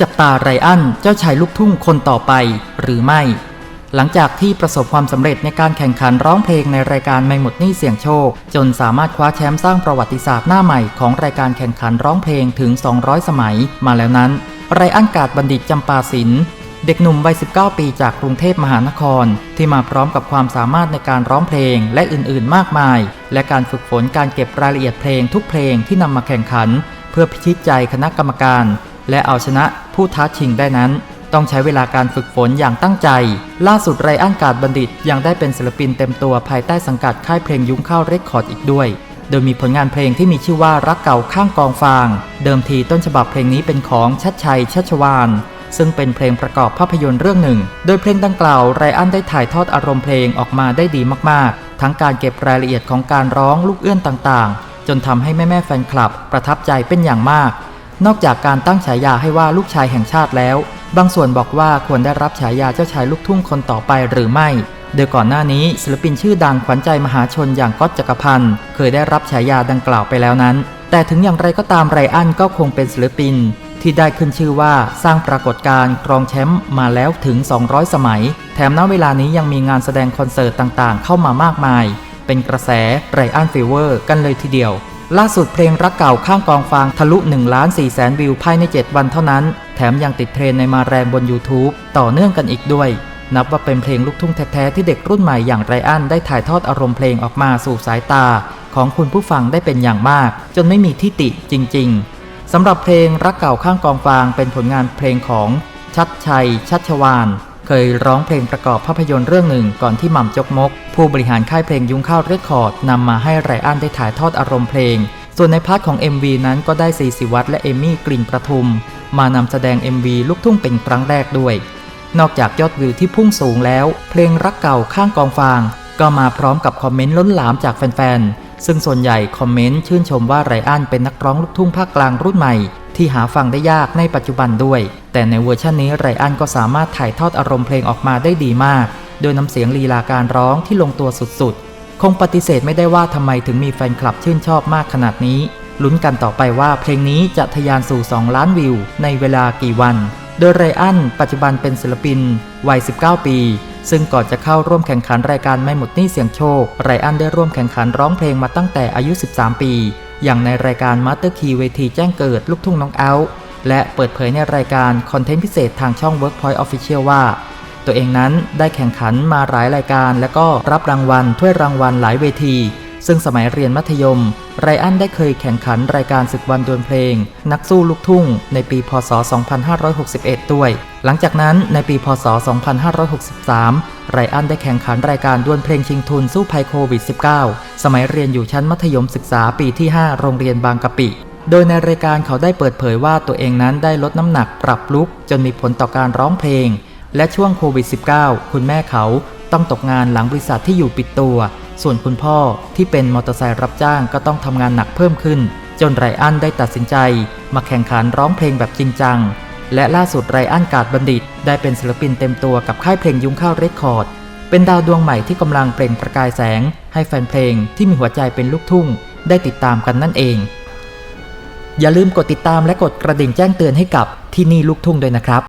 จับตาไรอันเจ้าชายลูกทุ่งคนต่อไปหรือไม่ หลังจากที่ประสบความสำเร็จในการแข่งขันร้องเพลงในรายการไม่หมดหนี้เสี่ยงโชค จนสามารถคว้าแชมป์สร้างประวัติศาสตร์หน้าใหม่ของรายการแข่งขันร้องเพลงถึง 200 สมัยมาแล้วนั้น ไรอันกาดบัณฑิตจำปาสินเด็กหนุ่มวัย 19 ปีจากกรุงเทพมหานคร ที่มาพร้อมกับความสามารถในการร้องเพลงและอื่นๆ มากมาย และการฝึกฝนการเก็บรายละเอียดเพลงทุกเพลงที่นำมาแข่งขัน เพื่อพิชิตใจคณะกรรมการ และเอาชนะ ผู้ท้าชิงได้นั้น ต้องใช้เวลาการฝึกฝนอย่างตั้งใจ ล่าสุดไรอันกาดบัณฑิตยังได้เป็นศิลปินเต็มตัวภายใต้สังกัดค่ายเพลงยุ้งข้าวเรคคอร์ดอีกด้วย โดยมีผลงานเพลงที่มีชื่อว่ารักเก่าข้างกองฟาง เดิมทีต้นฉบับเพลงนี้เป็นของชัดชัยชัชวานซึ่งเป็นเพลงประกอบภาพยนตร์เรื่องหนึ่ง โดยเพลงดังกล่าวไรอันได้ถ่ายทอดอารมณ์เพลงออกมาได้ดีมากๆ ทั้งการเก็บรายละเอียดของการร้องลูกเอื้อนต่างๆ จนทำให้แม่ๆแฟนคลับประทับใจเป็นอย่างมาก นอกจากการตั้งฉายาให้ว่าลูกชายแห่งชาติแล้ว บางส่วนบอกว่าควรได้รับฉายาเจ้าชายลูกทุ่งคนต่อไปหรือไม่ โดยก่อนหน้านี้ศิลปินชื่อดังขวัญใจมหาชนอย่างก๊อตจักรพันธ์เคยได้รับฉายาดังกล่าวไปแล้วนั้น แต่ถึงอย่างไรก็ตามไรอันก็คงเป็นศิลปิน ที่ได้ขึ้นชื่อว่าสร้างปรากฏการณ์ครองแชมป์มาแล้วถึง 200 สมัย แถมณเวลานี้ยังมีงานแสดงคอนเสิร์ตต่างๆ เข้ามามากมาย เป็นกระแสไรอันฟีเวอร์กันเลยทีเดียว ล่าสุดเพลงรักเก่าข้างกองฟางทะลุ1ล้าน4แสนวิวภายใน 7 วันเท่านั้น แถมยังติดเทรนในมาแรงบน YouTube ต่อเนื่องกันอีกด้วย นับว่าเป็นเพลงลูกทุ่งแท้ๆที่เด็กรุ่นใหม่อย่างไรอันได้ถ่ายทอดอารมณ์เพลงออกมาสู่สายตา ของคุณผู้ฟังได้เป็นอย่างมาก จนไม่มีที่ติจริง ๆสำหรับเพลงรักเก่าข้างกองฟางเป็นผลงานเพลงของชัดชัย ชัชวาน เคยร้องเพลงประกอบภาพยนตร์เรื่องหนึ่งก่อนที่หม่ำจกมก ผู้บริหารค่ายเพลงยุ้งข้าวเรคคอร์ดนำมาให้ไรอันได้ถ่ายทอดอารมณ์เพลง ส่วนในพาร์ทของ MV นั้นก็ได้ซีสิวัตและเอมี่กลิ่นประทุม มานำแสดง MV ลูกทุ่งเป็นครั้งแรกด้วย นอกจากยอดวิวที่พุ่งสูงแล้ว เพลงรักเก่าข้างกองฟาง ก็มาพร้อมกับคอมเมนต์ล้นหลามจากแฟนๆซึ่งส่วนใหญ่คอมเมนต์ชื่นชมว่าไรอันเป็นนักร้องลูกทุ่งภาคกลางรุ่นใหม่ ที่หาฟังได้ยากในปัจจุบันด้วย แต่ในเวอร์ชันนี้ไรอันก็สามารถถ่ายทอดอารมณ์เพลงออกมาได้ดีมาก โดยน้ำเสียงลีลาการร้องที่ลงตัวสุดๆ คงปฏิเสธไม่ได้ว่าทำไมถึงมีแฟนคลับชื่นชอบมากขนาดนี้ ลุ้นกันต่อไปว่าเพลงนี้จะทะยานสู่ 2 ล้านวิว ในเวลากี่วัน โดยไรอันปัจจุบันเป็นศิลปินวัย 19 ปีซึ่งก่อนจะเข้าร่วมแข่งขันรายการไม่หมดหนี้เสียงโชค ไรอันได้ร่วมแข่งขันร้องเพลงมาตั้งแต่อายุ 13 ปี อย่างในรายการมาสเตอร์คีเวทีแจ้งเกิดลูกทุ่งน้องเอาและเปิดเผยในรายการคอนเทนต์พิเศษทางช่อง Workpoint Official ว่า ตัวเองนั้นได้แข่งขันมาหลายรายการ และก็รับรางวัลถ้วยรางวัลหลายเวที ซึ่งสมัยเรียนมัธยม ไรอันได้เคยแข่งขันรายการศึกวันดวลเพลง นักสู้ลูกทุ่ง ในปี พศ 2561 ด้วย หลังจากนั้นในปี พศ 2563 ไรอันได้แข่งขันรายการดวลเพลงชิงทุนสู้ภัยโควิด -19 สมัยเรียนอยู่ชั้นมัธยมศึกษาปีที่ 5 โรงเรียนบางกะปิโดยในรายการเขาได้เปิดเผยว่าตัวเองนั้นได้ลดน้ำหนักปรับลุก จนมีผลต่อการร้องเพลง และช่วงโควิด -19 คุณแม่เขาต้องตกงานหลังบริษัทที่อยู่ปิดตัว ส่วนคุณพ่อที่เป็นมอเตอร์ไซค์รับจ้างก็ต้องทำงานหนักเพิ่มขึ้น จนไรอันได้ตัดสินใจ มาแข่งขันร้องเพลงแบบจริงจัง และล่าสุดไรอันกาดบัณฑิต ได้เป็นศิลปินเต็มตัวกับค่ายเพลงยุ้งข้าวเรคคอร์ด เป็นดาวดวงใหม่ที่กำลังเปล่งประกายแสง ให้แฟนเพลงที่มีหัวใจเป็นลูกทุ่ง ได้ติดตามกันนั่นเอง อย่าลืมกดติดตามและกดกระดิ่งแจ้งเตือนให้กับที่นี่ลูกทุ่งด้วยนะครับ